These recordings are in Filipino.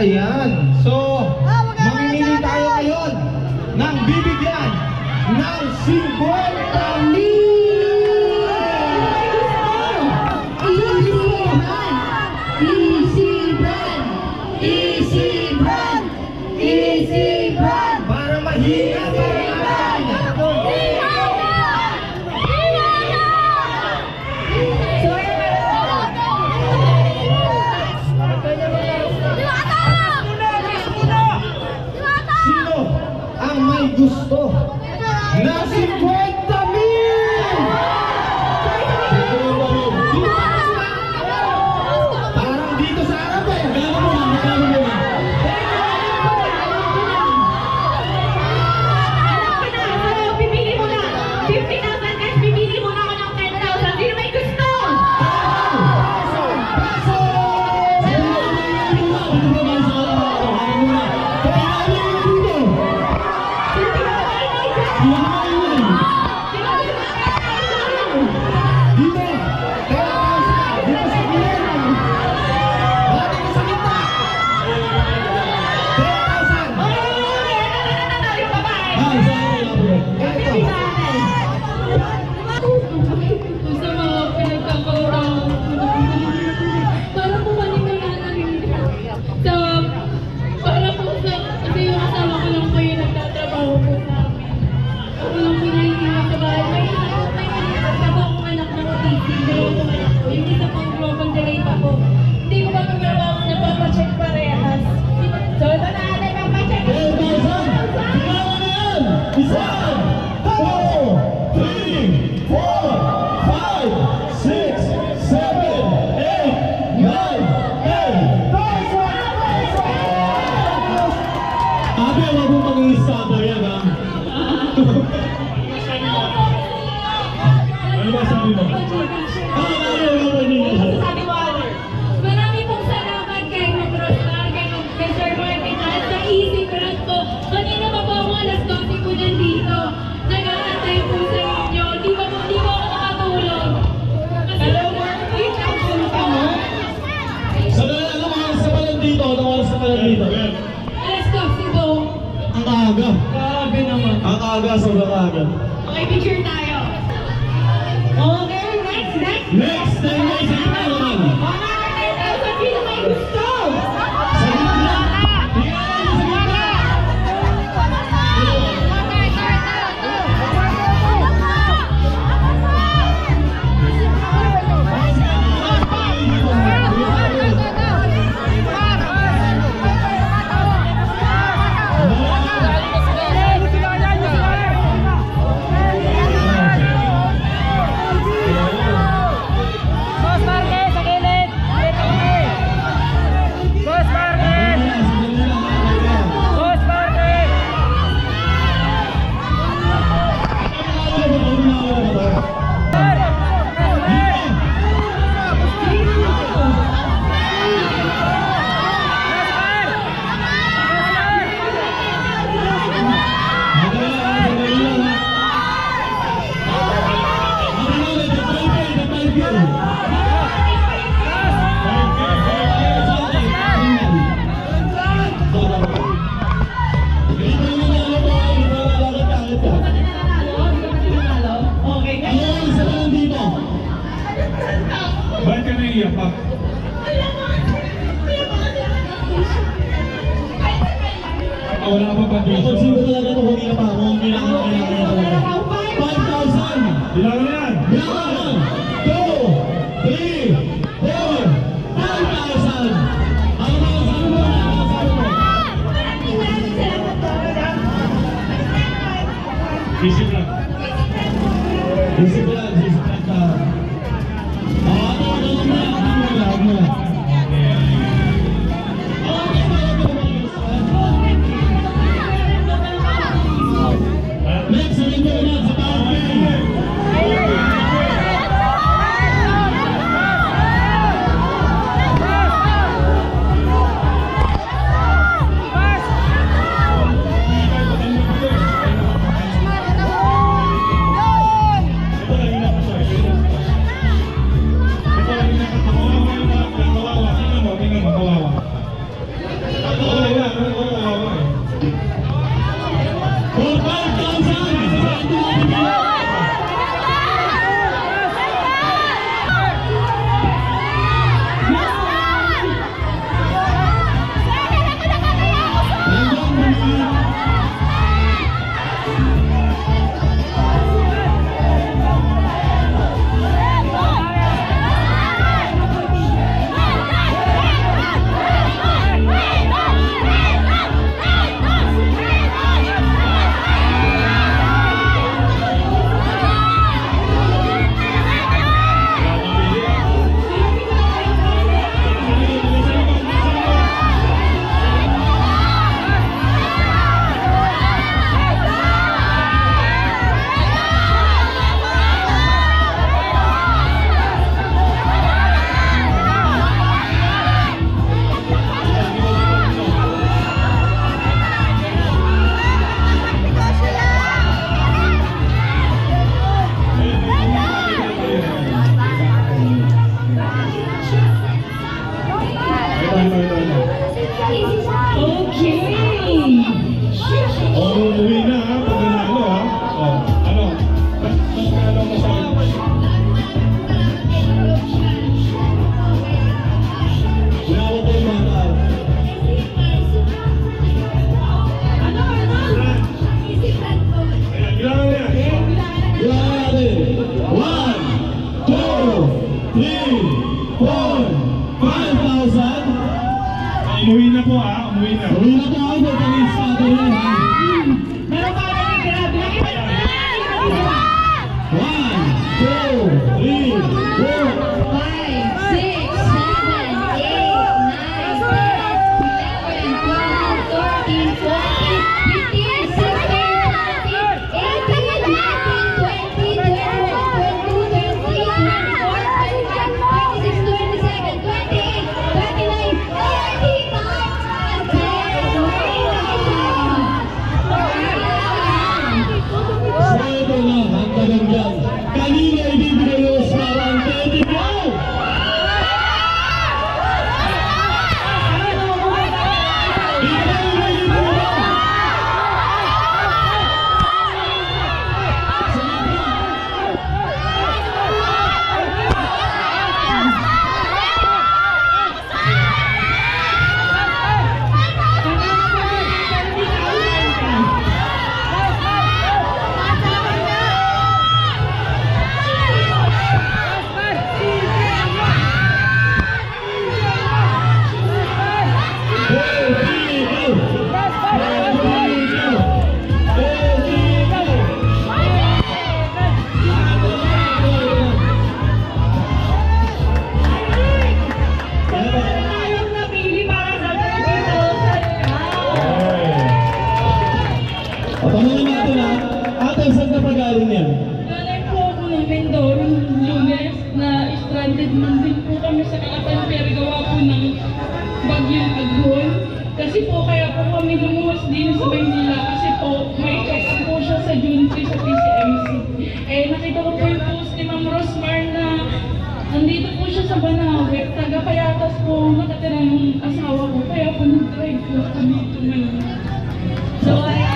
Ayan. dos Ate, wag mo maging stopper yan, ha? ano ba sabi mo? Thank you. Saan ka pa galing yan? Galing po ako ng Mindoro lunes na stranded man din po kami sa Kaatan pero gawa po ng bagyong agol. Kasi po kaya po kami lumuwas din sa Maynila kasi po may check up po siya sa June 3 sa PCMC. Eh nakita ko po yung post ni Ma'am Rosmar na nandito po siya sa Banawe. Taga Payatas po nakatira ng asawa ko kaya po nag-drive po kami ito ngayon. So, ayan.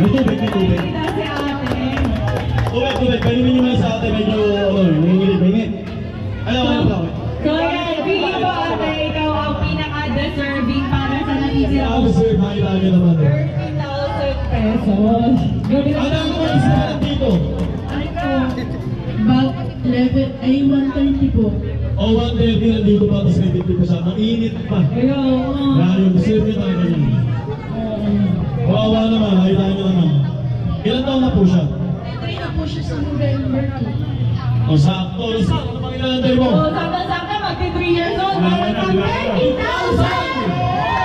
May tubig, may tubig. Kita si ate. Tubig, tubig. Painumin niyo muna sa ate. Medyo, ano, nanginginig, mainit. Ano, ano? So, ayan. Pili mo ate. Ikaw ang pinaka-deserving para sa natitira mo. sir, makita niyo naman. eh. 30,000 pesos. Ano ang mga isa dito? Bag 11, ay 130 po. O, 130 nandito pa, tapos may 50 pa siya. Mainit pa. Ayun. po siya sa November 2. O sakto, o sakto na pangilanday mo. O sakto, sakto, magti 3 years old. Magti 20,000!